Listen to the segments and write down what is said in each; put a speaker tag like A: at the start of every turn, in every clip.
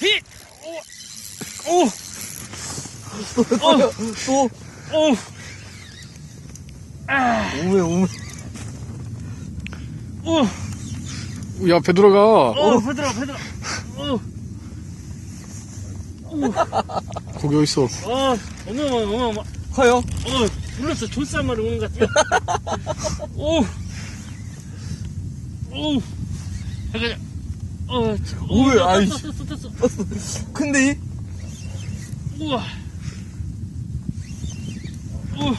A: 히! 오! 오!
B: 또
A: 오! 아!
B: 오메 오메
A: 오!
C: 야, 배 들어가.
A: 어, 배 들어, 배들어. 어,
C: 거기 어딨어?
A: 어, 어머, 어머, 어머, 어머.
B: 커요?
A: 어, 불렀어. 조쌈마루 오는 것 같아요. 오! 오! 잠깐, 어, 참, 오,
B: 왜?
A: 떴어. 떴어, 떴어, 떴어.
B: 근데 이
A: 우와. 우.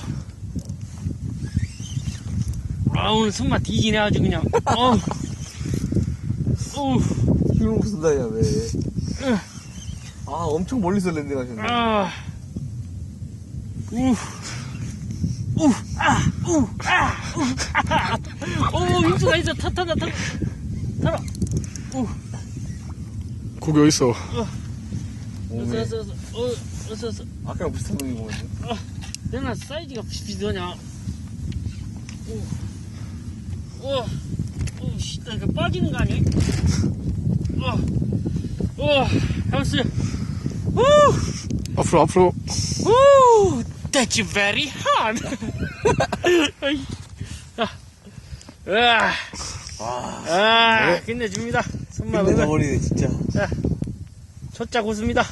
A: 아, 오늘 손맛 뒤지네, 아주 그냥. 어. 우.
B: 힘을 못 쓴다냐 왜? 아 엄청 멀리서 랜딩 하셨네.
A: 아. 우. 우. 아. 우. 아. 우. 아. 오, 육수가 있어. 타, 타라, 타라. 타라. 우.
C: 거기 어딨어?
A: 어서,
B: 오메.
A: 어서, 어서. 어, 어서, 어서.
B: 아까랑 비슷한 놈이 보는데.
A: 아, 내가 사이즈가 비슷비슷하냐? 오, 오, 오, 씨, 나 이거 빠지는 거 아니? 오, 오, 잠시. 오,
C: 앞으로, 앞으로.
A: 오, that's very hard. 아이, 아, 아, 아, 끝내줍니다. 손만
B: 끝내자
A: 오면
B: 버리네 진짜.
A: 초짜 고수입니다.